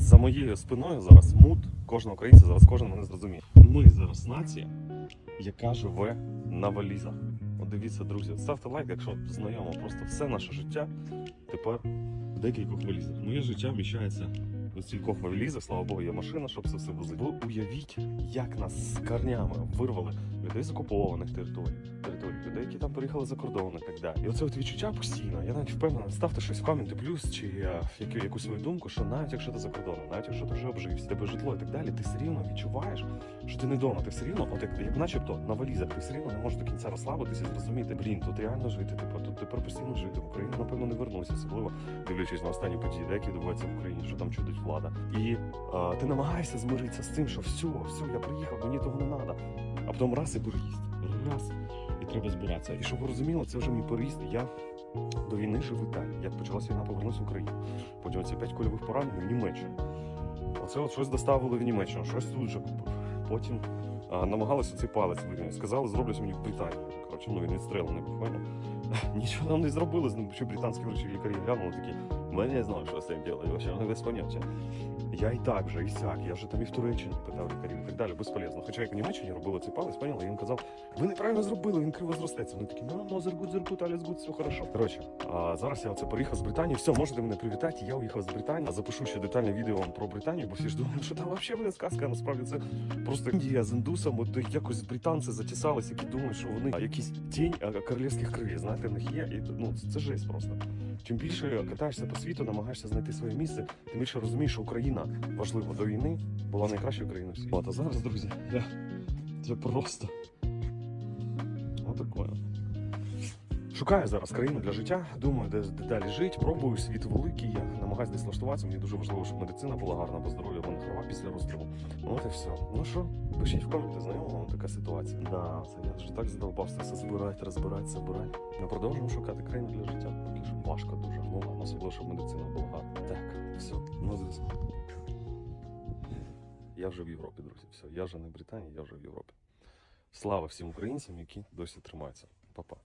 За моєю спиною зараз мут кожного українця, зараз кожен мене зрозуміє. Ми зараз нація, яка живе на валізах. От дивіться, друзі, ставте лайк, якщо знайомо, просто все наше життя тепер в декількох валізах. Моє життя вміщається у стількох валізах, слава Богу, є машина, щоб це все возити. Ви уявіть, як нас з корнями вирвали людей з окупованих територій, людей, які там переїхали за кордон і так далі. І оце от відчуття постійно. Я навіть впевнений, ставте щось в коменти плюс чи е, яку, якусь свою думку, що навіть якщо ти за кордоном, навіть якщо ти вже обжився, тебе житло і так далі, ти все рівно відчуваєш, що ти не вдома, ти все рівно, от як, як начебто на валізах, ти все рівно не можеш до кінця розслабитися і зрозуміти, блін, тут реально жити, типу, тут тепер постійно жити в Україні, напевно, не вернуся, особливо дивлячись на останні події, які відбуваються в Україні, що там чудить влада. І а, ти намагаєшся змиритися з тим, що все, все, я приїхав, мені того не треба. А потім раз і переїзд, раз треба збиратися. І щоб ви розуміли, це вже мій переїзд. Я до війни жив в Італії. Як почалася війна, повернувся в Україну. Потім ці п'ять кульових поранень в Німеччину. Оце от щось доставили в Німеччину, щось тут же купив. Потім а, намагалися цей палець вирівняти. Сказали, зроблять мені в Британії. Ну він відстрелений буквально. Нічого нам не зробили, з ним, що британські врачі лікарі глянули такі. Ми не знаю, що з цим робити, ну, без поняття. Я і так же, і сяк, я вже там і в Туреччині питав лікарів і так далі, безполезно. Хоча як в Німеччині робили цей палець, поняли, їм казав, ви неправильно зробили, він криво зростеться. Вони такі, ну, ну, зергут, зергут, аліс гуд, все хорошо. Коротше, а зараз я оце приїхав з Британії, все, можете мене привітати, я уїхав з Британії, а запишу ще детальне відео вам про Британію, бо всі ж думають, що там взагалі буде сказка, насправді це просто Індія з індусом, от якось британці затісались, які думають, що вони а, якісь тінь королівських кровей, знаєте, в них є, і ну, це, жесть просто. Чим більше катаєшся по світу, намагаєшся знайти своє місце, тим більше розумієш, що Україна важливо до війни була найкращою країною в світі. От, а зараз, друзі, я... це просто отакое. Шукаю зараз країну для життя, думаю, де, де далі жити, пробую світ великий, я намагаюся десь влаштуватися. Мені дуже важливо, щоб медицина була гарна, бо здоров'я в мене хрова після розстрілу. Ну от і все. Ну що, пишіть в коменти, знайома вам така ситуація. Да, це я вже так задовбався все збирати, розбирати, збирати. Ми продовжуємо шукати країну для життя. Поки що важко дуже. Ну особливо, щоб медицина була гарна. Так, все, на зв'язку. Я вже в Європі, друзі. Все, я вже не в Британії, я вже в Європі. Слава всім українцям, які досі тримаються. Па-па.